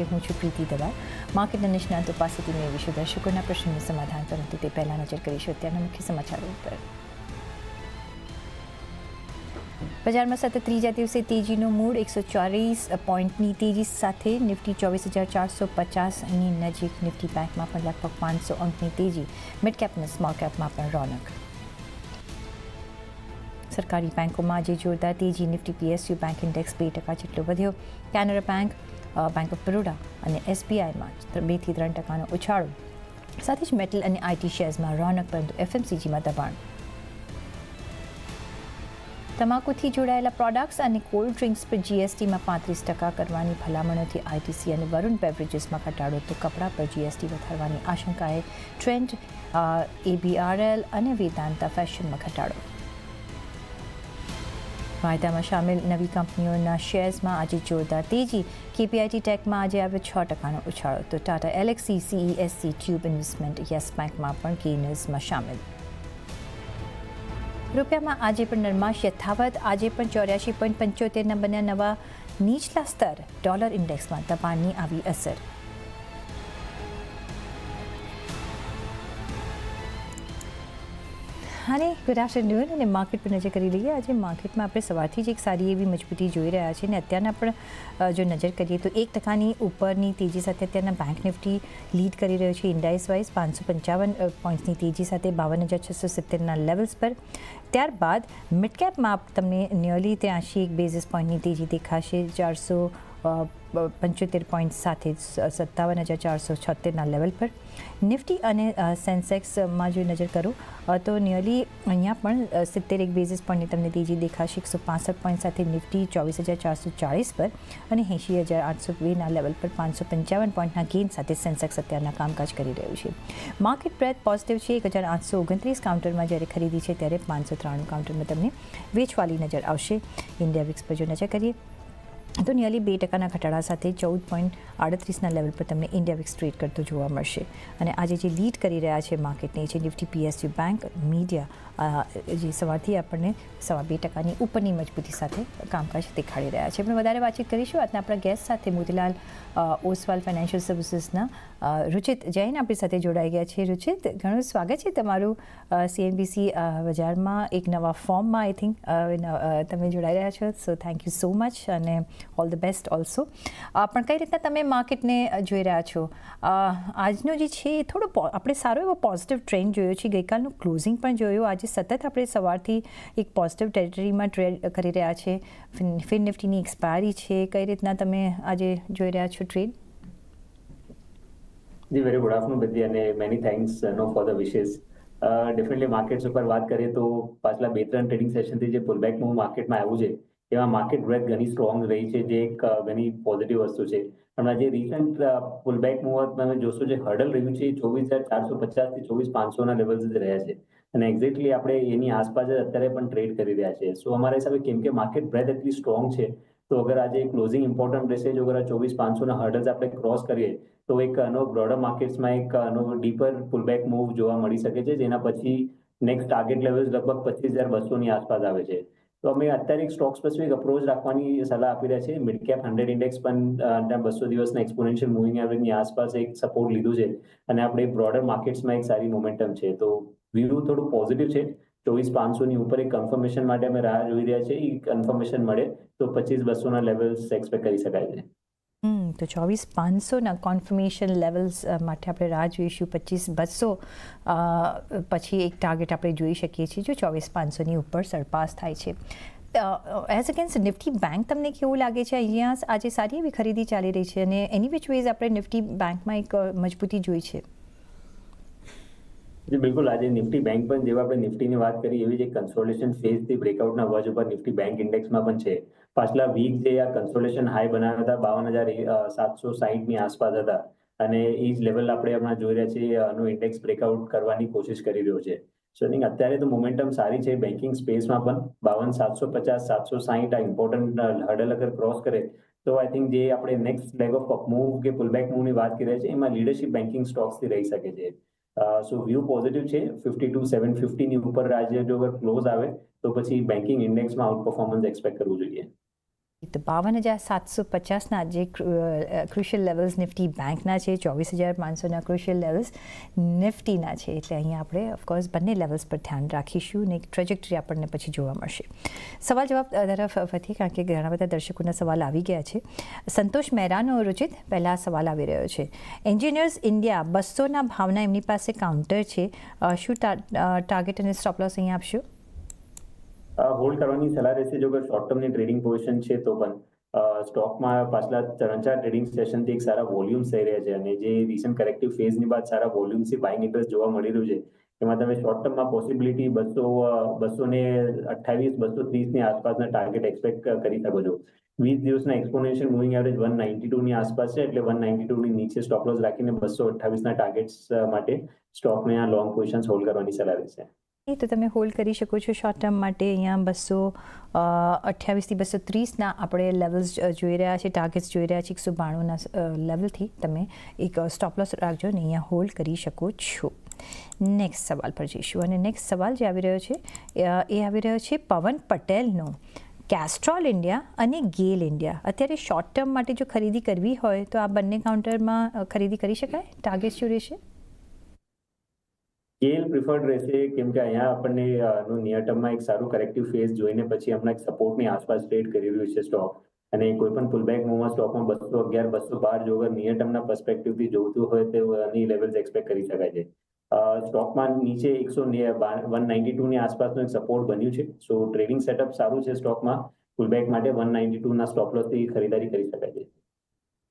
કે હું છું પ્રીતિ દલાલ માર્કેટના નિષ્ણાંતો પાસેથી મેળવીશું દર્શકોના પ્રશ્નનું સમાધાન પરંતુ તે પહેલાં નજર કરીશું. અત્યારના મુખ્ય સમાચારો ઉપર. બજારમાં સતત ત્રીજા દિવસે તેજીનો મૂળ એકસો ચાલીસ પોઈન્ટની તેજી સાથે નિફ્ટી ચોવીસ હજાર ચારસો પચાસની નજીક નિફ્ટી બેંકમાં પણ લગભગ પાંચસો અંકની તેજી. મિડ કેપ અને સ્મોલ કેપમાં પણ રોનક. સરકારી બેંકોમાં આજે જોરદાર તેજી. નિફ્ટી પીએસયુ બેંક ઇન્ડેક્સ બે ટકા જેટલો વધ્યો. Canara bank bank of Baroda અને એસબીઆઈમાં બેથી ત્રણ ટકાનો ઉછાળો. સાથે જ મેટલ અને આઈટી શેર્સમાં રોનક પરંતુ એફએમસીજીમાં દબાણ. તમાકુથી જોડાયેલા પ્રોડક્ટ્સ અને કોલ્ડ ડ્રિંક્સ પર જીએસટીમાં પાંત્રીસ ટકા કરવાની ભલામણોથી આઈટીસી અને વરુણ બેવરેજીસમાં ઘટાડો તો કપડાં પર જીએસટી વધારવાની આશંકાએ ટ્રેન્ડ એબીઆરએલ અને વેદાંતા ફેશનમાં ઘટાડો. વાયદામાં સામેલ નવી કંપનીઓના શેર્સમાં આજે જોરદાર તેજી. કેપીઆઈટી ટેકમાં આજે આવ્યો છ ટકાનો ઉછાળો. તો Tata Elxsi CESC tube investment, yes બેંકમાં પણ ગેનર્સમાં સામેલ. રૂપિયામાં આજે પણ નરમાશ, યથાવત. આજે પણ ચોર્યાસી પોઈન્ટ પંચોતેરના બન્યા નવા નીચલા સ્તર. ડોલર ઇન્ડેક્સમાં દબાણની આવી અસર. અને ગુડ આફ્ટરનૂન અને માર્કેટ પર નજર કરી લઈએ. આજે માર્કેટમાં આપણે સવારથી જ એક સારી એવી મજબૂતી જોઈ રહ્યા છીએ અને અત્યારના પણ જો નજર કરીએ તો એક ટકાની ઉપરની તેજી સાથે અત્યારના બેંક નિફ્ટી લીડ કરી રહ્યો છે ઇન્ડાઇસ વાઇઝ પાંચસો પંચાવન પોઈન્ટ્સની તેજી સાથે બાવન હજાર છસો સિત્તેરના લેવલ્સ પર. ત્યારબાદ મિડકેપમાં તમને નિયરલી ત્યાંશી એક બેઝિસ પોઈન્ટની તેજી દેખાશે. ચારસો પંચોતેર પોઈન્ટ સાથે સત્તાવન હજાર ચારસો છોતેરના લેવલ પર. નિફ્ટી અને સેન્સેક્સમાં જો નજર કરું તો નિયરલી અહીંયા પણ સિત્તેર એક બેઝિસ પોઈન્ટની તમને તેજી દેખાશે. એકસો પાસઠ પોઈન્ટ સાથે નિફ્ટી ચોવીસ હજાર ચારસો ચાળીસ પર અને એંશી હજાર આઠસો બેના લેવલ પર પાંચસો પંચાવન પોઈન્ટના ગેઇન સાથે સેન્સેક્સ અત્યારના કામકાજ કરી રહ્યું છે. માર્કેટ બ્રેથ પોઝિટિવ છે. એક હજાર આઠસો ઓગણત્રીસ કાઉન્ટરમાં જ્યારે ખરીદી છે ત્યારે પાંચસો ત્રાણું કાઉન્ટરમાં તમને વેચવાલી નજર આવશે. ઇન્ડિયા વિક્સ પર જો નજર કરીએ તો નિયરલી બે ટકાના ઘટાડા સાથે ચૌદ પોઈન્ટ આડત્રીસના લેવલ પર તમને ઇન્ડિયા વિક્સ ટ્રેડ કરતો જોવા મળશે. અને આજે જે લીડ કરી રહ્યા છે માર્કેટને છે નિફ્ટી પીએસયુ બેંક મીડિયા જે સવારથી આપણને સવા બે ટકાની ઉપરની મજબૂતી સાથે કામકાજ દેખાડી રહ્યા છે. આપણે વધારે વાતચીત કરીશું આજના આપણા ગેસ્ટ સાથે મોતીલાલ ઓસવાલ ફાઇનાન્શિયલ સર્વિસીસના રુચિત જૈન આપણી સાથે જોડાઈ ગયા છે. રુચિત, ઘણું સ્વાગત છે તમારું સીએનબીસી બજારમાં એક નવા ફોર્મમાં આઈ થિંક તમે જોડાઈ રહ્યા છો. So thank you so much અને ઓલ ધ બેસ્ટ ઓલ્સો પણ કઈ રીતના તમે માર્કેટને જોઈ રહ્યા છો? આજનો જે છે એ થોડો આપણે સારો એવો પોઝિટિવ ટ્રેન્ડ જોયો છે. ગઈકાલનું ક્લોઝિંગ પણ જોયું. આજે સતત આપણે સવારથી એક પોઝિટિવ ટેરિટરીમાં ટ્રેડ કરી રહ્યા છે. ફિન નિફ્ટીની એક્સપાયરી છે. કઈ રીતના તમે આજે જોઈ રહ્યા છો ટ્રેડ જી વેરી ગુડ આફ્ટરનૂન બધી અને many thanks no for the wishes definitely markets ઉપર વાત કરીએ તો પાછલા બે ત્રણ ટ્રેડિંગ સેશનથી જે પુલબેક મૂવ માર્કેટમાં આવ્યું છે એમાં માર્કેટ બ્રેથ ઘણી સ્ટ્રોંગ રહી છે, જે એક ઘણી પોઝિટિવ વસ્તુ છે. હમણાં જે રિસન્ટ પુલબેક મૂવ તમે જોશો, જે હર્ડલ રહ્યું છે ચોવીસ હજાર ચારસો પચાસથી ચોવીસ પાંચસોના લેવલ્સ જ રહ્યા છે. અને એક્ઝેક્ટલી આપણે એની આસપાસ જ અત્યારે પણ ટ્રેડ કરી રહ્યા છે સો અમારા હિસાબે કેમ કે માર્કેટ બ્રેથ એટલી સ્ટ્રોંગ છે, તો અગર આજે ક્લોઝિંગ ઇમ્પોર્ટન્ટ રહેશે, જો અગર ચોવીસ પાંચસોના હર્ડલ્સ આપણે ક્રોસ કરીએ, તો એક આનો બ્રોડર માર્કેટ્સમાં એક આનો ડીપર પુલબેક મૂવ જોવા મળી શકે છે, જેના પછી નેક્સ્ટ ટાર્ગેટ લેવલ્સ લગભગ પચીસ હજાર બસોની આસપાસ આવે છે. તો અમે અત્યારે એક સ્ટોક સ્પેસિફિક અપ્રોચ રાખવાની સલાહ આપી રહ્યા છે મિડ કેપ હંડ્રેડ ઇન્ડેક્સ પણ બસો દિવસના એક્સપોનેન્શિયલ મૂવિંગ એવરેજની આસપાસ એક સપોર્ટ લીધું છે અને આપણે બ્રોડર માર્કેટ્સમાં એક સારી મોમેન્ટમ છે. તો વ્યૂ થોડું પોઝિટિવ છે. ચોવીસ પાંચસોની ઉપર એક કન્ફર્મેશન માટે અમે રાહ જોઈ રહ્યા છીએ. એ કન્ફર્મેશન મળે તો પચીસ બસોના લેવલ્સ એક્સપેક્ટ કરી શકાય છે. તો ચોવીસ પાંચસોના કોન્ફર્મેશન લેવલ્સ માટે આપણે રાહ જોઈશું, પચીસ બસો પછી એક ટાર્ગેટ આપણે જોઈ શકીએ છીએ, જો ચોવીસ પાંચસોની ઉપર સરપાસ થાય છે. એઝ અગેન્સ્ટ નિફ્ટી બેંક તમને કેવું લાગે છે? અહીંયા આજે સારી એવી ખરીદી ચાલી રહી છે અને એની વિચ વેઝ આપણે નિફ્ટી બેંકમાં એક મજબૂતી જોઈ છે? બિલકુલ. આજે નિફ્ટી બેંક પણ જેવા આપણે નિફ્ટીની વાત કરી, એવી જ એક કન્સોલેશન ફેઝથી બ્રેકઆઉટના વર્જ ઉપર નિફ્ટી બેંક ઇન્ડેક્સમાં પણ છે. પાછલા વીક જે આ કન્સોલેશન હાઈ બનાવ્યા હતા, બાવન હજાર સાતસો સાહીઠની આસપાસ હતા. અને એ જ લેવલ આપણે હમણાં જોઈ રહ્યા છીએ, આનું ઇન્ડેક્સ બ્રેકઆઉટ કરવાની કોશિશ કરી રહ્યો છે. સો આઈ અત્યારે તો મોમેન્ટમ સારી છે બેન્કિંગ સ્પેસમાં પણ. બાવન, સાતસો પચાસ, સાતસો સાહીઠ આ ઇમ્પોર્ટન્ટ હર્ડલ અગર ક્રોસ કરે, તો આઈ થિંક જે આપણે નેક્સ્ટ લેગ ઓફ મૂવ કે પુલબેક મૂવની વાત કરી રહ્યા છીએ, એમાં લીડરશિપ બેન્કિંગ સ્ટોક્સથી રહી શકે છે. સો વ્યૂ પોઝિટિવ છે. ફિફ્ટી ટુ સેવન ફિફ્ટીની ઉપર આજે જો ક્લોઝ આવે, તો પછી બેન્કિંગ ઇન્ડેક્સમાં આઉટ પરફોર્મન્સ એક્સપેક્ટ કરવું જોઈએ. બાવન હજાર સાતસો પચાસના જે ક્રુશિયલ લેવલ્સ નિફ્ટી બેંકના છે, ચોવીસ હજાર પાંચસોના ક્રુશિયલ લેવલ્સ નિફ્ટીના છે. એટલે અહીંયા આપણે ઓફકોર્સ બંને લેવલ્સ પર ધ્યાન રાખીશું અને એક ટ્રેજેક્ટરી આપણને પછી જોવા મળશે. સવાલ જવાબ તરફ ફરીથી કારણ કે ઘણા બધા દર્શકોના સવાલ આવી ગયા છે. સંતોષ મહેરાનો રુચિત પહેલાં સવાલ આવી રહ્યો છે. એન્જિનિયર્સ ઇન્ડિયા બસોના ભાવના એમની પાસે કાઉન્ટર છે. શું ટાર્ગેટ અને સ્ટોપ લોસ અહીંયા આપશો? હોલ્ડ કરવાની સલાહ રહેશે જો અગર શોર્ટ ટર્મની ટ્રેડિંગ પોઝિશન છે તો પણ. સ્ટોકમાં પાછલા ત્રણ ચાર ટ્રેડિંગ સેશનથી એક સારા વોલ્યુમ્સ થઈ રહ્યા છે અને જે રિસન્ટ કરેક્ટિવ ફેઝની બાદ સારા વોલ્યુમ્સથી બાઇંગ ઇન્ટરેસ્ટ જોવા મળી રહ્યું છે. એમાં તમે શોર્ટ ટર્મમાં પોસિબિલિટી બસો બસો ને અઠ્ઠાવીસ, બસો ત્રીસની આસપાસના ટાર્ગેટ એક્સપેક્ટ કરી શકો છો. વીસ દિવસના exponential moving average one ninety ટુની આસપાસ છે એટલે વન નાઇન્ટી ટુની નીચે સ્ટોપ લોસ રાખીને બસો અઠ્ઠાવીસના ટાર્ગેટ્સ માટે સ્ટોકને આ લોંગ પોઝિશન્સ હોલ્ડ કરવાની સલાહ રહેશે. તો તમે હોલ્ડ કરી શકો છો શોર્ટ ટર્મ માટે. અહીંયા બસો અઠ્યાવીસથી બસો ત્રીસના આપણે લેવલ્સ જોઈ રહ્યા છે ટાર્ગેટ્સ જોઈ રહ્યા છે, એકસો બાણુંના લેવલથી તમે એક સ્ટોપ લોસ રાખજો અને અહીંયા હોલ્ડ કરી શકો છો. નેક્સ્ટ સવાલ પર જઈશું અને નેક્સ્ટ સવાલ જે આવી રહ્યો છે એ આવી રહ્યો છે પવન પટેલનો. કેસ્ટ્રોલ ઇન્ડિયા અને ગેલ ઇન્ડિયા અત્યારે શોર્ટ ટર્મ માટે જો ખરીદી કરવી હોય તો આ બંને કાઉન્ટરમાં ખરીદી કરી શકાય? ટાર્ગેટ શું રહેશે ગેલ પ્રિફર્ડ રહેશે કેમ કે અહીંયા આપણને અ, નિયર ટર્મમાં એક સારું કરેક્ટિવ ફેઝ જોઈને પછી હમણાં એક સપોર્ટની આસપાસ ટ્રેડ કરી રહ્યું છે સ્ટોક અને કોઈ પણ પુલબેક મૂવમાં સ્ટોકમાં બસો અગિયાર બસો બાર જો અગર નિયર ટર્મના પર્સપેક્ટિવથી જોતું હોય તો એની લેવલ્સ એક્સપેક્ટ કરી શકાય છે. સ્ટોકમાં નીચે એકસો વન નાઇન્ટી ટુની આસપાસનું એક સપોર્ટ બન્યું છે. સો ટ્રેડિંગ સેટઅપ સારું છે સ્ટોકમાં પુલબેક માટે વન નાઇન્ટી ટુના સ્ટોપ લોસથી ખરીદારી કરી શકાય છે.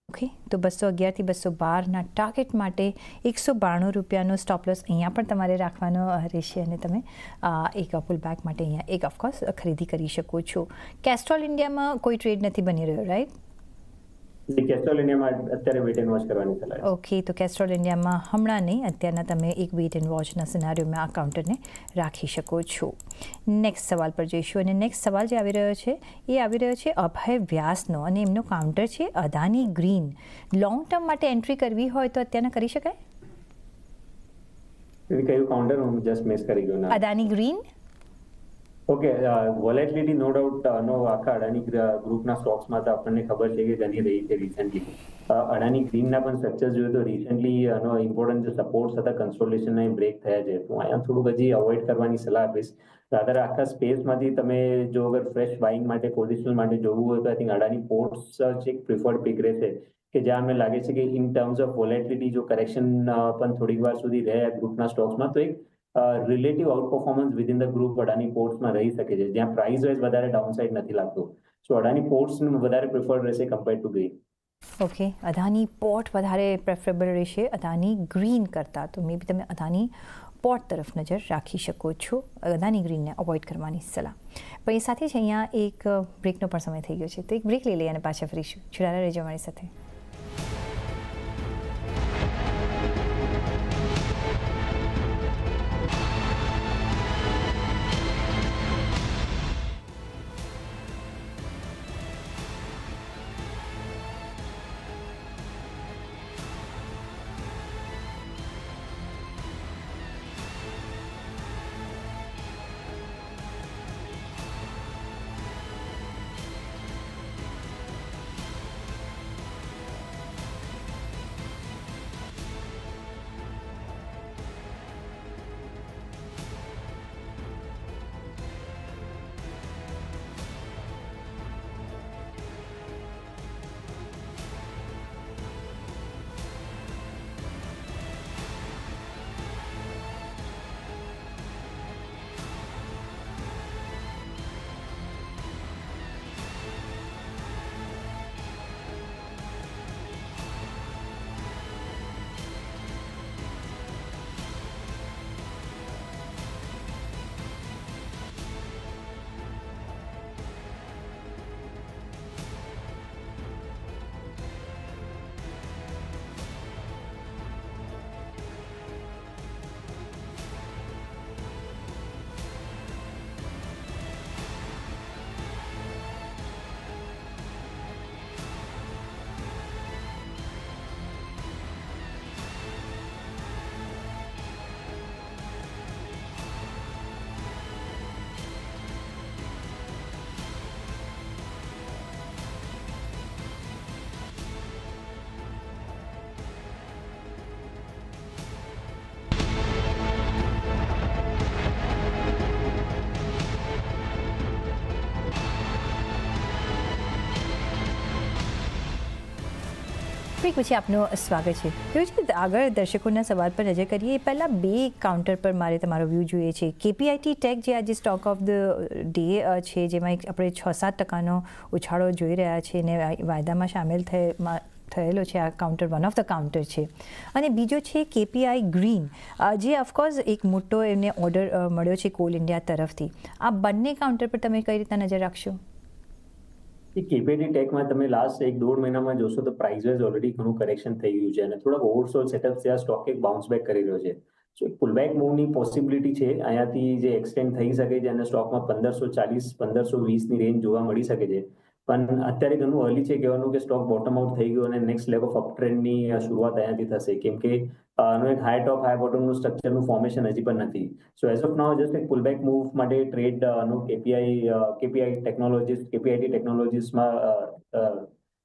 ઓકે? તો બસો અગિયારથી બસો બારના ટાર્ગેટ માટે એકસો બાણું રૂપિયાનો સ્ટોપલોસ અહીંયા પણ તમારે રાખવાનો રહેશે અને તમે એક અપુલ બેક માટે અહીંયા એક ઓફકોર્સ ખરીદી કરી શકો છો. કેસ્ટ્રોલ ઇન્ડિયામાં કોઈ ટ્રેડ નથી બની રહ્યો રાઈટ જે કેસ્ટ્રોલ ઇન્ડિયામાં અત્યારે વેટ એન્ડ વોચ કરવાની સલાહ ઓકે તો કેસ્ટ્રોલ ઇન્ડિયામાં હમણાં નહીં અત્યારના તમે એક વેટ એન્ડ વોચના સિનારીઓમાં આ કાઉન્ટરને રાખી શકો છો. નેક્સ્ટ સવાલ પર જઈશું અને નેક્સ્ટ સવાલ જે આવી રહ્યો છે એ આવી રહ્યો છે અભય વ્યાસનો અને એમનો કાઉન્ટર છે અદાની ગ્રીન લોંગ ટર્મ માટે એન્ટ્રી કરવી હોય તો અત્યારના કરી શકાય? કયું કાઉન્ટર હું જસ્ટ મિસ કરી ગયો Adani green okay volatility no doubt નો આખા અડાની ગ્રુપના સ્ટોક્સમાં તો આપણને ખબર છે કે ઘણી રહી છે રિસેન્ટલી અડાની ગ્રીનના પણ સ્ટ્રક્ચર જોઈએ તો રિસેન્ટલી આનો ઇમ્પોર્ટન્ટ જે સપોર્ટ હતા કન્સોલિડેશનના બ્રેક થયા છે. તો અહીંયા થોડુંક હજી અવોઇડ કરવાની સલાહ આપીશ. રાધર આખા સ્પેસમાંથી તમે જો અગર ફ્રેશ બાઇંગ માટે પોઝિશનલ માટે જોવું હોય તો આઈ થિંક અડાની પોર્ટ્સ જ એક પ્રિફર્ડ પિક રહેશે. કે જ્યાં અમને લાગે છે કે ઇન ટર્મ્સ ઓફ વોલેટિલિટી જો કરેક્શન પણ થોડીક વાર સુધી રહે ગ્રુપના સ્ટોક્સમાં તો એક relative outperformance within the group Adani પોર્ટ્સમાં રહી શકે છે. જ્યાં પ્રાઇસ વાઇઝ વધારે ડાઉન સાઇડ નથી લાગતું. સો અડાની પોર્ટ્સ વધારે પ્રિફર્ડ રહેશે compare to green okay Adani port વધારે પ્રેફરેબલ રહેશે અદાની ગ્રીન કરતાં. તો મે બી તમે અદાની પોર્ટ તરફ નજર રાખી શકો છો. અદાની ગ્રીનને અવોઇડ કરવાની સલાહ. પણ એ સાથે જ અહીંયા એક બ્રેકનો પણ સમય થઈ ગયો છે. તો એક બ્રેક લઈ લઈએ અને પાછા ફરીશું. જોડાયેલા રહેજો અમારી સાથે. બ્રેક પછી આપનું સ્વાગત છે. યોજિત આગળ દર્શકોના સવાલ પર નજર કરીએ એ પહેલાં બે કાઉન્ટર પર મારે તમારો વ્યૂ જોઈએ છે. કેપીઆઈટી ટેક જે આજે સ્ટોક ઓફ ધ ડે છે, જેમાં એક આપણે છ સાત ટકાનો ઉછાળો જોઈ રહ્યા છે અને વાયદામાં સામેલ થયે થયેલો છે આ counter one of the counter છે. અને બીજો છે કેપીઆઈ ગ્રીન જે ઓફકોર્સ એક મોટો એમને ઓર્ડર મળ્યો છે કોલ ઇન્ડિયા તરફથી. આ બંને કાઉન્ટર પર તમે કઈ રીતના નજર રાખશો? એ કેપીટી ટેકમાં તમે લાસ્ટ એક દોઢ મહિનામાં જોશો તો પ્રાઇસ વાઇઝ ઓલરેડી ઘણું કરેક્શન થઈ ગયું છે અને થોડાક ઓવરસોલ સેટઅપ છે, આ સ્ટોક એક બાઉન્સ બેક કરી રહ્યો છે. સો એક પુલબેક મૂવની પોસિબિલિટી છે. અહીંયાથી જે એક્સટેન્ડ થઈ શકે છે અને સ્ટોકમાં પંદરસો ચાલીસ, પંદરસો વીસની રેન્જ જોવા મળી શકે છે. પણ અત્યારે ઘણું અર્લી છે કહેવાનું કે સ્ટોક બોટમ આઉટ થઈ ગયો અને નેક્સ્ટ લેગ ઓફ અપટ્રેન્ડની શરૂઆત અહીંયાથી થશે. કેમ કે આનું એક હાઈ ટોપ હાઈ બોટમનું સ્ટ્રક્ચરનું ફોર્મેશન હજી પણ નથી. So as of now just એક પુલબેક મૂવ માટે ટ્રેડનું કેપીઆઈ કેપીઆઈ ટેકનોલોજીસ કેપીઆઈટી ટેકનોલોજીસમાં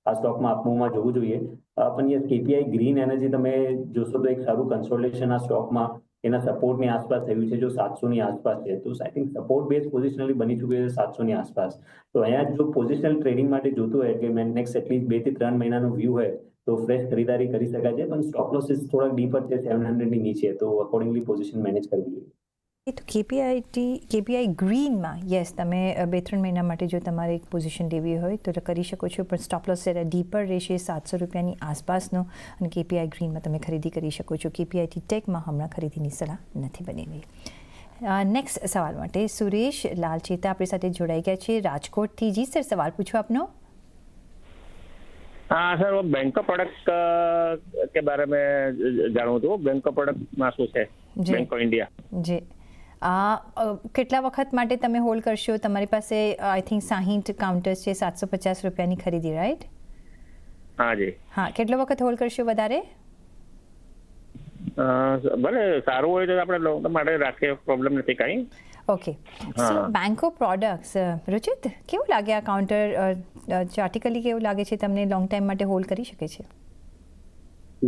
આ સ્ટોકમાં અપમૂવમાં જોવું જોઈએ. પણ યસ કેપીઆઈ ગ્રીન એનર્જી તમે જોશો તો એક સારું કન્સોલ્ટેશન આ સ્ટોકમાં એના સપોર્ટની આસપાસ થયું છે, જો સાતસોની આસપાસ છે, તો I think support base positionally બની ચૂક્યું છે સાતસોની આસપાસ. તો અહીંયા જો પોઝિશનલ ટ્રેડિંગ માટે જોતું હોય, એટલે મેં નેક્સ્ટ એટલીસ્ટ બેથી ત્રણ મહિનાનો વ્યૂ હોય, તો ફ્રેશ ખરીદારી કરી શકાય છે, પણ સ્ટોક લોસીસ થોડાક ડીપર છે સેવન હંડ્રેડની નીચે, તો અકોર્ડિંગલી પોઝિશન મેનેજ કરવી જોઈએ. તો કેપીઆઈટી કેપીઆઈ ગ્રીનમાં યસ તમે બે ત્રણ મહિના માટે જો તમારે એક પોઝિશન લેવી હોય તો કરી શકો છો. પણ સ્ટોપલોસ ડીપર રહેશે સાતસો રૂપિયાની આસપાસનો અને કેપીઆઈ ગ્રીનમાં તમે ખરીદી કરી શકો છો. કેપીઆઈટી ટેકમાં હમણાં ખરીદીની સલાહ નથી બનેલી નેક્સ્ટ સવાલ માટે સુરેશ લાલચેતા આપણી સાથે જોડાઈ ગયા છે. રાજકોટથી જી સર સવાલ પૂછો આપનો. हाँ सर वो बैंक का प्रोडक्ट के बारे में जानू तो बैंक का प्रोडक्ट में शू है बैंक ऑफ કેટલા વખત માટે તમે હોલ્ડ કરશો? તમારી પાસે આઈ થિંક સાહીઠ કાઉન્ટર્સ છે સાતસો પચાસ રૂપિયાની ખરીદી રાઈટ હા જી. હા કેટલો વખત હોલ્ડ કરશો વધારે? ભલે સારું હોય તો આપણે લોન માટે રાખીએ પ્રોબ્લેમ નથી કાંઈ. Okay so. બેંકો પ્રોડક્ટ્સ રુચિત? કેવું લાગે આ કાઉન્ટર ચાર્ટિકલી કેવું લાગે છે? તમને લોંગ ટાઈમ માટે હોલ્ડ કરી શકે છે?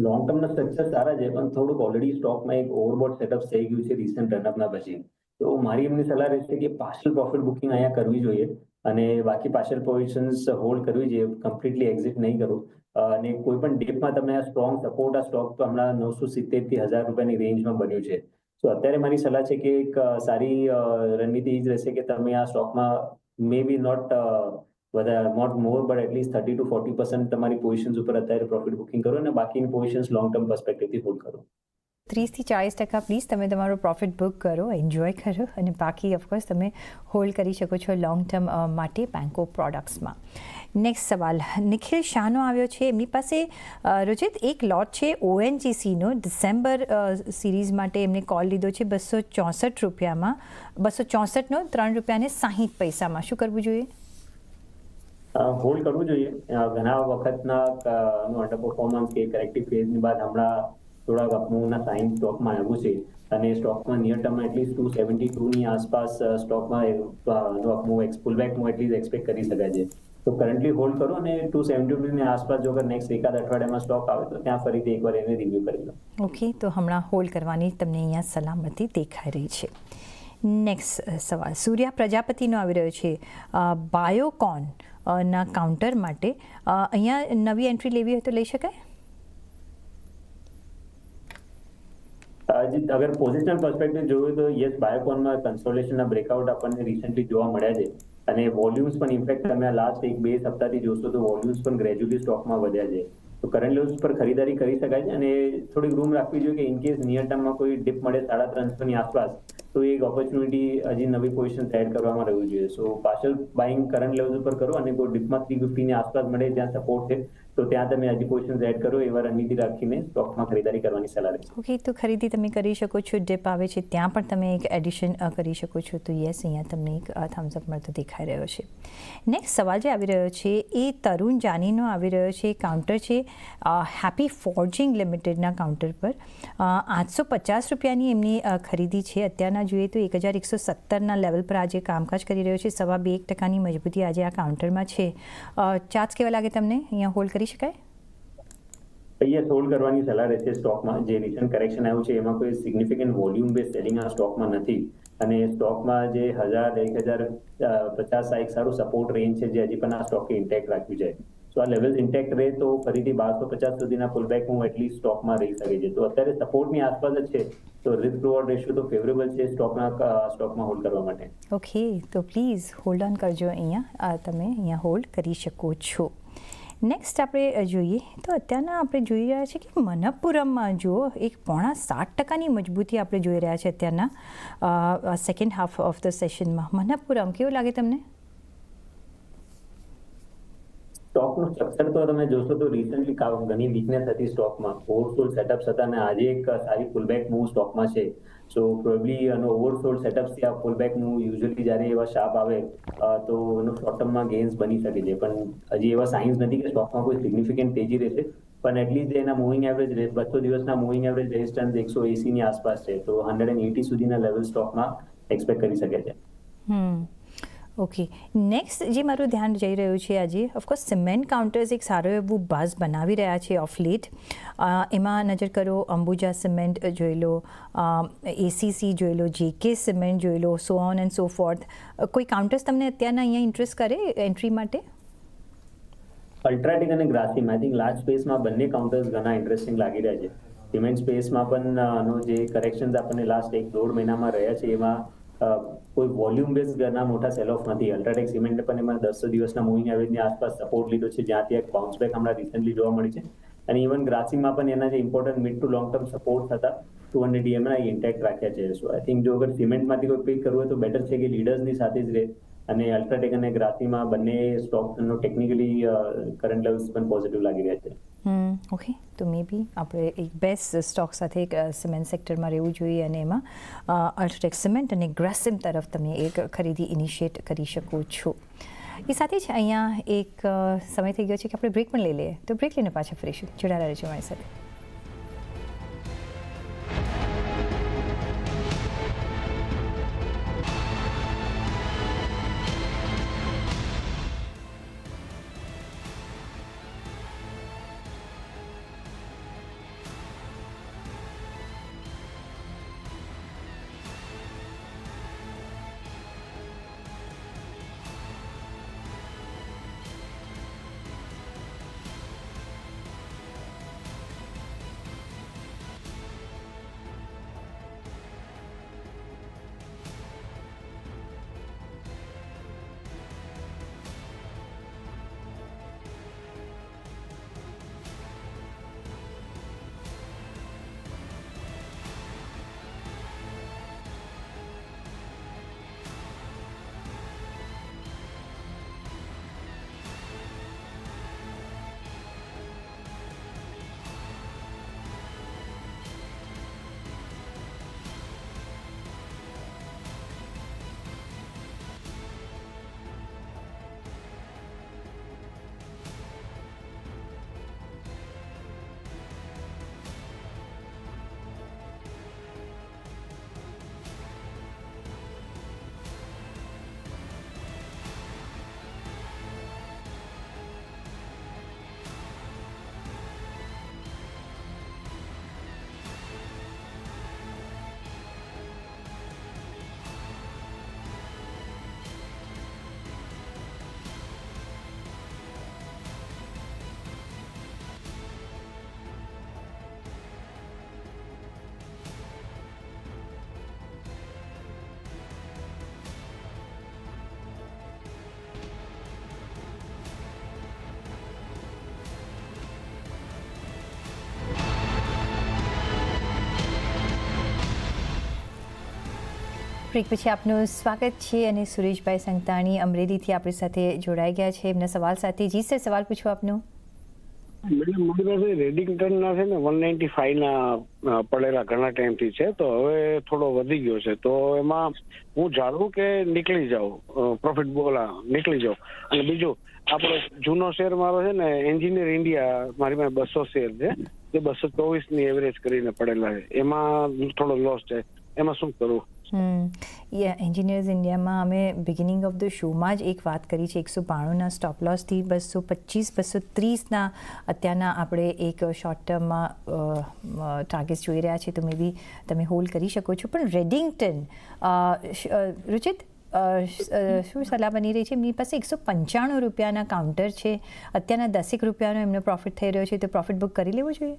લોંગ ટર્મના સ્ટ્રક્ચર સારા છે, પણ થોડુંક ઓલરેડી સ્ટોકમાં એક ઓવરબોટ સેટઅપ થઈ ગયું છે રિસેન્ટ રનઅપના પછી. તો મારી એમની સલાહ રહેશે કે પાર્શલ પ્રોફિટ બુકિંગ અહીંયા કરવી જોઈએ અને બાકી પાર્શલ પોઝિશન્સ હોલ્ડ કરવી જોઈએ કમ્પ્લીટલી એક્ઝિટ નહીં કરવું અને કોઈ પણ ડેપમાં તમને આ સ્ટ્રોંગ સપોર્ટ આ સ્ટોક તો હમણાં નવસો સિત્તેરથી હજાર રૂપિયાની રેન્જમાં બન્યું છે. તો અત્યારે મારી સલાહ છે કે એક સારી રણનીતિ એ જ રહેશે કે તમે આ સ્ટોકમાં મે બી નોટ વધારે not more but at least thirty to forty percent તમારી પોઝિશન્સ ઉપર અત્યારે પ્રોફિટ બુકિંગ કરો અને બાકીની પોઝિશન્સ લોંગ ટર્મ પર્સપેક્ટિવથી હોલ્ડ કરો. ત્રીસથી ચાલીસ ટકા પ્લીઝ તમે તમારો પ્રોફિટ બુક કરો એન્જોય કરો અને બાકી ઓફકોર્સ તમે હોલ્ડ કરી શકો છો લોંગ ટર્મ માટે બેંકો પ્રોડક્ટ્સમાં નેક્સ્ટ સવાલ. નિખિલ શાહનો આવ્યો છે, એમની પાસે રોજિત એક લોટ છે ઓએનજીસીનો ડિસેમ્બર સિરીઝ માટે એમને કોલ લીધો છે બસો ચોસઠ રૂપિયામાં, બસો ચોસઠનો ત્રણ રૂપિયાને સાહીઠ પૈસામાં. શું કરવું જોઈએ? હોલ્ડ કરવું જોઈએ. ઘણા વખતના અંડર પરફોર્મન્સ કે કરેક્ટિવ ફેઝની બાદ હમણાં થોડાક અપમૂવના સાઇન સ્ટોકમાં આવ્યું છે. અને સ્ટોકમાં નિયર ટર્મમાં એટલીસ્ટ ટુ સેવન્ટી ટુની આસપાસ સ્ટોકમાં upmove pullback move at least expect કરી શકાય છે. તો કરન્ટલી હોલ્ડ કરો અને ટુ સેવન્ટી ટુની આસપાસ જો નેક્સ્ટ એકાદ અઠવાડિયામાં સ્ટોક આવે તો ત્યાં ફરીથી એકવાર એને રિવ્યુ કરી લો. ઓકે તો હમણાં હોલ્ડ કરવાની તમને અહીંયા સલામતી દેખાઈ રહી છે. નેક્સ્ટ સવાલ. સૂર્યા પ્રજાપતિનો આવી રહ્યો છે. બાયોકોન ના કાઉન્ટર માટે અહીંયા નવી એન્ટ્રી લેવી હોય તો લઈ શકાય? અગર પોઝિશનલ પર્સપેક્ટિવ જોયું તો યસ બાયોકોનમાં કન્સોલેશનના બ્રેકઆઉટ આપણને રિસન્ટલી જોવા મળ્યા છે. અને વોલ્યુમ્સ પણ ઇન્ફેક્ટ તમે લાસ્ટ એક બે સપ્તાહથી જોશો તો વોલ્યુમ્સ પણ ગ્રેજ્યુઅલી સ્ટોકમાં વધ્યા છે. તો કરંટ લેવલ્સ પર ખરીદારી કરી શકાય છે અને થોડીક રૂમ રાખવી જોઈએ કે ઇન કેસ નિયર ટર્મમાં કોઈ ડીપ મળે સાડા ત્રણસોની આસપાસ, તો એક ઓપોર્ચ્યુનિટી હજી નવી પોઝિશન એડ કરવામાં રહેવું જોઈએ. So partial buying current levels ઉપર કરો અને કોઈ ડીપમાં થ્રી ફિફ્ટીની આસપાસ મળે જ્યાં સપોર્ટ છે. તો ત્યાં તમે હજી પોઝિશન એડ કરો એવા રણનીતિ રાખીને સ્ટોકમાં ખરીદારી કરવાની સલાહ રહેશે ઓકે તો ખરીદી તમે કરી શકો છો. ડિપ આવે છે ત્યાં પણ તમે એક એડિશન કરી શકો છો. તો યસ અહીંયા તમને એક થમ્સઅપ મળતો દેખાઈ રહ્યો છે. નેક્સ્ટ સવાલ જે આવી રહ્યો છે એ તરુણ જાનીનો આવી રહ્યો છે. કાઉન્ટર છે હેપી ફોર્જિંગ લિમિટેડના કાઉન્ટર પર. આઠસો પચાસ રૂપિયાની એમની અ, ખરીદી છે. અત્યારના જોઈએ તો એક હજાર એકસો સત્તરના લેવલ પર આજે કામકાજ કરી રહ્યો છે. સવા બે એક ટકાની મજબૂતી આજે આ કાઉન્ટરમાં છે. ચાર્જ કેવા લાગે તમને? અહીંયા હોલ્ડ કરી શકાય? અહીંયા સોલ્ડ કરવાની સલાહ રહેશે સ્ટોકમાં. જે રિસન્ટ કરેક્શન આવ્યું છે એમાં કોઈ સિગ્નિફિકન્ટ વોલ્યુમ બેઝ સેલિંગ આ સ્ટોકમાં નથી. અને સ્ટોકમાં જે હજાર એક હજાર પચાસ આ એક સારું સપોર્ટ રેન્જ છે જે હજી પણ આ સ્ટોકે ઇન્ટેક્ટ રાખ્યું છે. તો આ લેવલ ઇન્ટેક્ટ રહે તો ફરીથી બારસો પચાસ સુધીના પુલબેક હું એટલીસ્ટ સ્ટોકમાં રહી શકે છે. તો અત્યારે સપોર્ટની આસપાસ જ છે. તો રિસ્ક રિવોર્ડ રેશિયો તો ફેવરેબલ છે સ્ટોકના સ્ટોકમાં હોલ્ડ કરવા માટે. ઓકે તો પ્લીઝ હોલ્ડ ઓન કરજો અહીંયા. તમે અહીંયા હોલ્ડ કરી શકો છો. નેક્સ્ટ આપણે જોઈએ. તો અત્યારના આપણે જોઈ રહ્યા છીએ કે મનપ્પુરમમાં જુઓ એક પોણા સાત ટકાની મજબૂતી આપણે જોઈ રહ્યા છે અત્યારના સેકન્ડ હાફ ઓફ ધ સેશનમાં મનપ્પુરમ, કેવું લાગે તમને? સ્ટોકનું સ્ટ્રક્ચર તો તમે જોશો તો રિસન્ટલી ઘણી વીકનેસ હતી સ્ટોકમાં ઓવરસોલ્ડ સેટઅપ હતા અને આજે એક સારી પુલબેક મૂવ સ્ટોકમાં છે. સો પ્રોબેબલી આનો ઓવરસોલ્ડ સેટઅપ્સથી આ પુલબેક મૂવ યુઝ્યુઅલી જ્યારે એવા શાર્પ આવે તો એનો શોર્ટ ટર્મમાં ગેન્સ બની શકે છે. પણ હજી એવા સાઇન્સ નથી કે સ્ટોકમાં કોઈ સિગ્નિફિકન્ટ તેજી રહેશે. પણ એટલીસ્ટ એના મૂવિંગ એવરેજ બસો દિવસના મૂવિંગ એવરેજ રેઝિસ્ટન્સ એકસો એસીની આસપાસ છે. તો હંડ્રેડ એન્ડ એટી સુધીના લેવલ સ્ટોકમાં એક્સપેક્ટ કરી શકે છે. હમ. ઓકે નેક્સ્ટ જે મારું ધ્યાન જઈ રહ્યું છે આજે ઓફકોર્સ સિમેન્ટ કાઉન્ટર્સ એક સારો એવું બાઝ બનાવી રહ્યા છે ઓફ લેટ એમાં નજર કરો, અંબુજા સિમેન્ટ જોઈ લો એસીસી જોઈ લો જેકે સિમેન્ટ જોઈ લો so on and so forth કોઈ કાઉન્ટર્સ તમને અત્યારના અહીંયા ઇન્ટરેસ્ટ કરે એન્ટ્રી માટે? અલ્ટ્રાટેક અને ગ્રાસિમ આઈ થિંક લાર્જ સ્પેસમાં બંને કાઉન્ટર્સ ઘણા ઇન્ટરેસ્ટિંગ લાગી રહ્યા છે. સિમેન્ટ સ્પેસમાં પણ જે કરેક્શન્સ આપણને લાસ્ટ એક દોઢ મહિનામાં રહ્યા છે, એમાં કોઈ વોલ્યુમ બેઝ ઘરના મોટા સેલ ઓફ નથી. અલ્ટ્રાટેક સિમેન્ટ પણ એમાં દસો દિવસના મૂવિંગ એવરેજની આસપાસ સપોર્ટ લીધો છે. જ્યાં એક બાઉન્સ બેક હમણાં રિસન્ટલી જોવા મળી છે. અને ઇવન ગ્રાસિંગમાં પણ એના જે important mid to long term support હતા ટુ હંડ્રેડ ડીએમના ઇન્ટેક્ટ રાખ્યા છે. સો આઈ થિંક જો અગર સિમેન્ટમાંથી કોઈ પિક કરવું હોય તો બેટર છે કે લીડર્સની સાથે જ રહે. અને અલ્ટ્રાટેક અને ગ્રાફીમાં બંને સ્ટોકનો ટેકનિકલી કરંટ લેવલ્સ પણ પોઝિટિવ લાગી રહ્યા છે. ઓકે તો મે બી આપણે એક બેસ્ટ સ્ટોક સાથે એક સિમેન્ટ સેક્ટરમાં રહેવું જોઈએ અને એમાં અલ્ટ્રાટેક સિમેન્ટ અને ગ્રાસિમ તરફ તમે એક ખરીદી ઇનિશિએટ કરી શકો છો. એ સાથે જ અહીંયા એક સમય થઈ ગયો છે કે આપણે બ્રેક પણ લઈ લઈએ. તો બ્રેક લઈને પાછા ફરીશું. જોડાયેલા રહેજો મારી સાથે. બ્રેક પછી આપનું સ્વાગત છે અને સુરેશભાઈ સંતાણી અમરેલીથી આપણી સાથે જોડાઈ ગયા છે. એમના સવાલ સાથે જી સર, સવાલ પૂછો આપનો. મેડમ, મારી પાસે રેડિંગ્ટનના છે ને વન નાઇન્ટી ફાઈવના પડેલા ઘણા ટાઈમથી છે, તો હવે થોડો વધી ગયો છે. તો એમાં હું જાણું કે નીકળી જાઉં પ્રોફિટ બોલા, નીકળી જાઉં. અને બીજું આપણો જૂનો શેર મારો છે ને એન્જિનિયર ઇન્ડિયા મારી પાસે બસો શેર છે, જે બસો ચોવીસની એવરેજ કરીને પડેલા છે. એમાં થોડો લોસ છે. એમાં શું કરવું હમ. એન્જિનિયર્સ ઇન્ડિયામાં અમે બિગિનિંગ ઓફ ધ શોમાં જ એક વાત કરી છે, એકસો બાણુંના સ્ટોપ લોસથી બસો પચીસ, બસો ત્રીસના અત્યારના આપણે એક શોર્ટ ટર્મમાં ટાર્ગેટ્સ જોઈ રહ્યા છીએ તો મે બી તમે હોલ્ડ કરી શકો છો. પણ રેડિંગ્ટન રુચિત શું સલાહ બની રહી છે? એમની પાસે એકસો પંચાણું રૂપિયાના કાઉન્ટર છે. અત્યારના દસેક રૂપિયાનો એમનો પ્રોફિટ થઈ રહ્યો છે, તો પ્રોફિટ બુક કરી લેવું જોઈએ?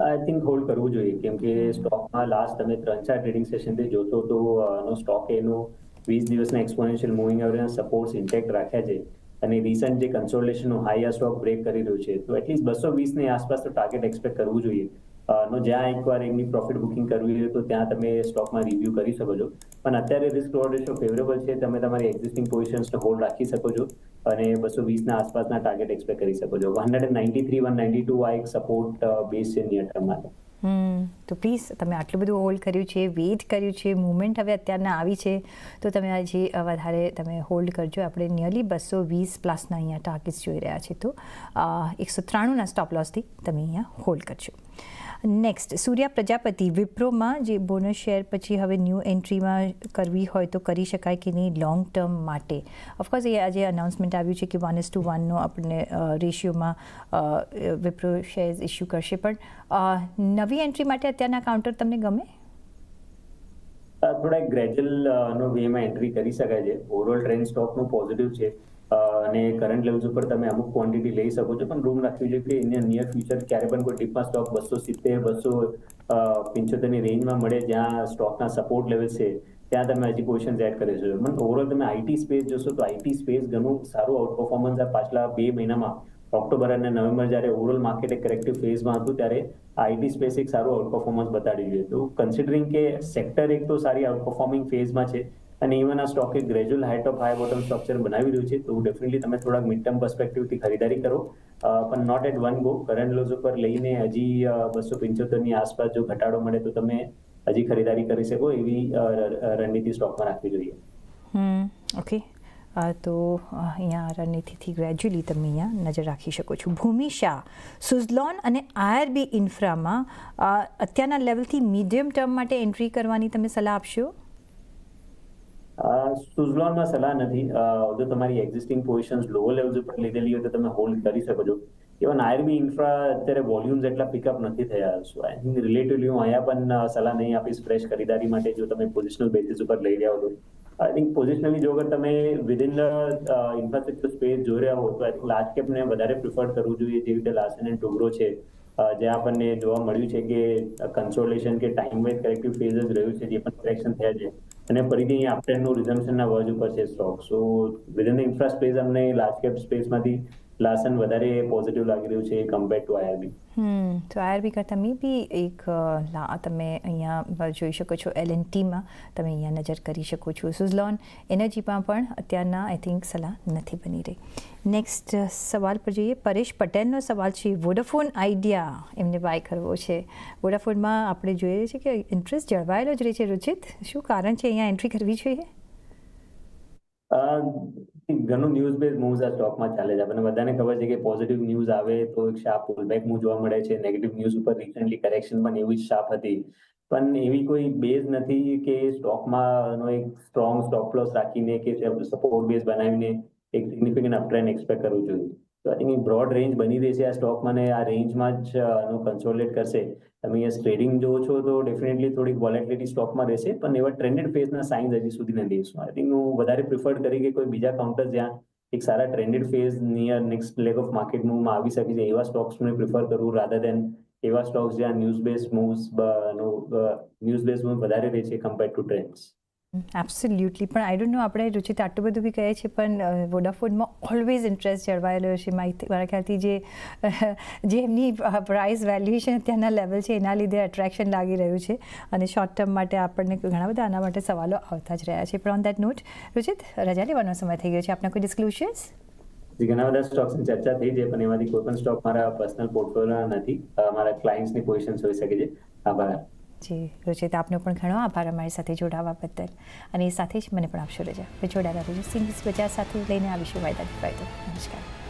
આઈ થિંક હોલ્ડ કરવું જોઈએ. કેમ કે સ્ટોકમાં લાસ્ટ તમે ત્રણ ચાર ટ્રેડિંગ સેશનથી જોશો તો આનો સ્ટોક એનું વીસ દિવસના એક્સપોનેન્શિયલ મૂવિંગ એવરેજના સપોર્ટ્સ ઇન્ટેક્ટ રાખ્યા છે. અને રિસન્ટ જે કન્સોલેશનનો હાઈ આ સ્ટોક બ્રેક કરી રહ્યું છે. તો એટલીસ્ટ બસો વીસની આસપાસ તો ટાર્ગેટ એક્સપેક્ટ કરવું જોઈએ. નો જ્યાં એકવાર એમની પ્રોફિટ બુકિંગ કરવી હોય તો ત્યાં તમે સ્ટોકમાં રિવ્યૂ કરી શકો છો. પણ અત્યારે રિસ્ક રોડ રેશિયો ફેવરેબલ છે, તમે તમારી એક્ઝિસ્ટિંગ પોઝિશન્સને હોલ્ડ રાખી શકો છો અને બસો વીસના આસપાસના ટાર્ગેટ એક્સપેક્ટ કરી શકો છો. One hundred ninety three one ninety two આ એક સપોર્ટ બેઝ છે નિયર ટર્મ માટે. તો પ્લીઝ તમે આટલું બધું હોલ્ડ કર્યું છે વેઇટ કર્યું છે મુવમેન્ટ હવે અત્યારના આવી છે, તો તમે આજે વધારે તમે હોલ્ડ કરજો. આપણે નિયરલી બસો વીસ પ્લસના અહીંયા ટાર્ગેટ્સ જોઈ રહ્યા છે તો એકસો ત્રાણુંના સ્ટોપ લોસથી તમે અહીંયા હોલ્ડ કરજો. નેક્સ્ટ સૂર્યા પ્રજાપતિ વિપ્રોમાં જે બોનસ શેર પછી હવે ન્યૂ એન્ટ્રીમાં કરવી હોય તો કરી શકાય કે નહીં લોંગ ટર્મ માટે? ઓફકોર્સ એ આજે અનાઉન્સમેન્ટ આવ્યું છે કે વન ઇઝ ટુ વનનો આપણને રેશિયોમાં વિપ્રો શેર્સ ઇસ્યુ કરશે. પણ નવી એન્ટ્રી માટે અત્યારના કાઉન્ટર તમને ગમે? થોડા ગ્રેજ્યુઅલ નો વેમાં એન્ટ્રી કરી શકાય છે. ઓવરઓલ ટ્રેન્ડ સ્ટોકનું પોઝિટિવ છે. અને કરંટ લેવલ્સ ઉપર તમે અમુક ક્વોન્ટિટી લઈ શકો છો. પણ રૂમ રાખવી જોઈએ કે ઇન નિયર ફ્યુચર ક્યારે પણ કોઈ ડીપમાં સ્ટોક બસો સિત્તેર, બસો પંચોતેરની રેન્જમાં મળે જ્યાં સ્ટોકના સપોર્ટ લેવલ છે, ત્યાં તમે હજી પોઝિશન એડ કરી શકો પણ ઓવરઓલ તમે આઈટી સ્પેસ જોશો તો આઈટી સ્પેસ ઘણું સારું આઉટ પરફોર્મન્સ આ પાછલા બે મહિનામાં, ઓક્ટોબર અને નવેમ્બર જ્યારે ઓવરઓલ માર્કેટ એક કરેક્ટિવ ફેઝમાં હતું, ત્યારે આઈટી સ્પેસ એક સારું આઉટ પરફોર્મન્સ બતાડી રહ્યું તો કન્સિડરિંગ કે સેક્ટર એક તો સારી આઉટ પરફોર્મિંગ ફેઝમાં છે અને ઇવન આ stock gradual height of high bottom structure બનાવી રહ્યું છે, તો ડેફિનેટલી તમે થોડાક મિડ ટર્મ પર્સપેક્ટિવથી ખરીદારી કરો. પણ not at one go current lows ઉપર લઈને હજી બસો પંચોતેરની આસપાસ જો ઘટાડો મળે તો તમે હજી ખરીદારી કરી શકો એવી રણનીતિ સ્ટોકમાં રાખવી જોઈએ. ઓકે તો અહીંયા રણનીતિથી ગ્રેજ્યુઅલી તમે અહીંયા નજર રાખી શકો છો. ભૂમિ શાહ, સુઝલોન અને આયરબી ઇન્ફ્રામાં અત્યારના લેવલથી મીડિયમ ટર્મ માટે એન્ટ્રી કરવાની તમે સલાહ આપશો? સુઝલોનમાં સલાહ નથી. જો તમારી એક્ઝિસ્ટિંગ પોઝિશન્સ લોઅર લેવલ ઉપર લીધેલી હોય તો તમે હોલ્ડ કરી શકો છો. ઇવન આરબી ઇન્ફ્રા અત્યારે વોલ્યુમ્સ એટલા પિકઅપ નથી થયા. સો આઈ થિંક રિલેટિવલી હું અહીંયા પણ સલાહ નહીં આપીશ ફ્રેશ ખરીદારી માટે જો તમે પોઝિશનલ બેસિસ ઉપર લઈ રહ્યા હો આઈ થિંક પોઝિશનલી જો અગર તમે વિધિન ઇન્ફ્રાસ્ટ્રક્ચર સ્પેસ જોઈ રહ્યા હો તો આઈ થિંક લાર્જ કેપને વધારે પ્રિફર કરવું જોઈએ જેવી રીતે લાસન એન્ડ ટુગ્રો છે. જે આપણને જોવા મળ્યું છે કે કન્સોલેશન કે ટાઈમ વાઇઝ કરેક્ટિવ ફેઝ જ રહ્યું છે જે પણ કરેક્શન થયા છે. અને ફરીથી અહીંયા અપટ્રેન્ડનું રિઝમ્પશનના વર્જ ઉપર છે. Stock so within the infra space અમને લાર્જ કેપ સ્પેસમાંથી લાર્સન વધારે પોઝિટિવ લાગી રહ્યું છે કમ્પેર ટુ આઈઆરબી હમ તો આઈઆરબી કરતાં મે બી એક તમે અહીંયા જોઈ શકો છો એલ એન ટીમાં તમે અહીંયા નજર કરી શકો છો. સુઝલોન એનર્જીમાં પણ અત્યારના આઈ થિંક સલાહ નથી બની રહી. નેક્સ્ટ સવાલ પર જોઈએ. પરેશ પટેલનો સવાલ છે વોડાફોન આઈડિયા એમને બાય કરવો છે. વોડાફોનમાં આપણે જોઈએ છે કે ઇન્ટરેસ્ટ જળવાયેલો જ રહે છે. રુચિત શું કારણ છે અહીંયા એન્ટ્રી કરવી જોઈએ? ઘણું ન્યૂઝ બેઝ મૂવ્સ આ સ્ટોકમાં ચાલે છે. આપણને બધાને ખબર છે કે પોઝિટિવ ન્યૂઝ આવે તો એક શાર્પ પુલબેક મૂવ જોવા મળે છે. નેગેટિવ ન્યૂઝ ઉપર રિસન્ટલી કરેક્શન પણ એવી જ શાર્પ હતી. પણ એવી કોઈ બેઝ નથી કે સ્ટોકમાં એક સ્ટ્રોંગ સ્ટોપ લોસ રાખીને કે સપોર્ટ બેઝ બનાવીને એક સિગ્નિફિકન્ટ અપટ્રેન્ડ એક્સપેક્ટ કરવું જોઈએ. તો આઈ બ્રોડ રેન્જ બની રહેશે આ સ્ટોકમાં મને આ રેન્જમાં જ અ, કન્સોલેટ કરશે. તમે અહીંયા ટ્રેડિંગ જોવો છો તો ડેફિનેટલી થોડીક વોલેટિલિટી સ્ટોકમાં રહેશે પણ એવા ટ્રેન્ડેડ ફેઝના સાઇન્સ હજી સુધી નથી સો આઈ થિંક હું વધારે પ્રિફર કરી કે કોઈ બીજા કાઉન્ટર જ્યાં એક સારા trended phase near next leg of market મૂવમાં આવી શકે છે એવા સ્ટોક્સને પ્રિફર કરવું રાધર દેન એવા સ્ટોક્સ જ્યાં news base moves news base move વધારે રહે છે કમ્પેર ટુ ટ્રેન્ડ્સ એબ્સોલ્યુટલી પણ આઈ ડોન્ટ નો આપણે રુચિત આટલું બધું બી કહે છે પણ વોડાફોનમાં ઓલવેઝ ઇન્ટરેસ્ટ જળવાયેલો છે. મારા ખ્યાલથી જે જે એમની પ્રાઇસ વેલ્યુએશન અત્યારના લેવલ છે, એના લીધે અટ્રેક્શન લાગી રહ્યું છે. અને શોર્ટ ટર્મ માટે આપણને ઘણા બધા આના માટે સવાલો આવતા જ રહ્યા છે. પણ ઓન દેટ નોટ રુચિત, રજા લેવાનો સમય થઈ ગયો છે. આપના કોઈ ડિસ્ક્લોઝર્સ ઘણા બધા સ્ટોક્સની ચર્ચા થઈ છે, પણ એમાંથી કોઈ પણ સ્ટોક મારા પર્સનલ પોર્ટફોલિયો નથી. મારા ક્લાયન્ટ્સની પોઝિશન હોઈ શકે છે. આભાર. જી રુચિત આપનો પણ ઘણો આભાર અમારી સાથે જોડાવા બદલ. અને એ સાથે જ મને પણ આપશો રજા. જોડાયેલા રહીશું સિંગ્સ બજાર સાથે લઈને આવીશું વાયદાથી ફાયદો નમસ્કાર.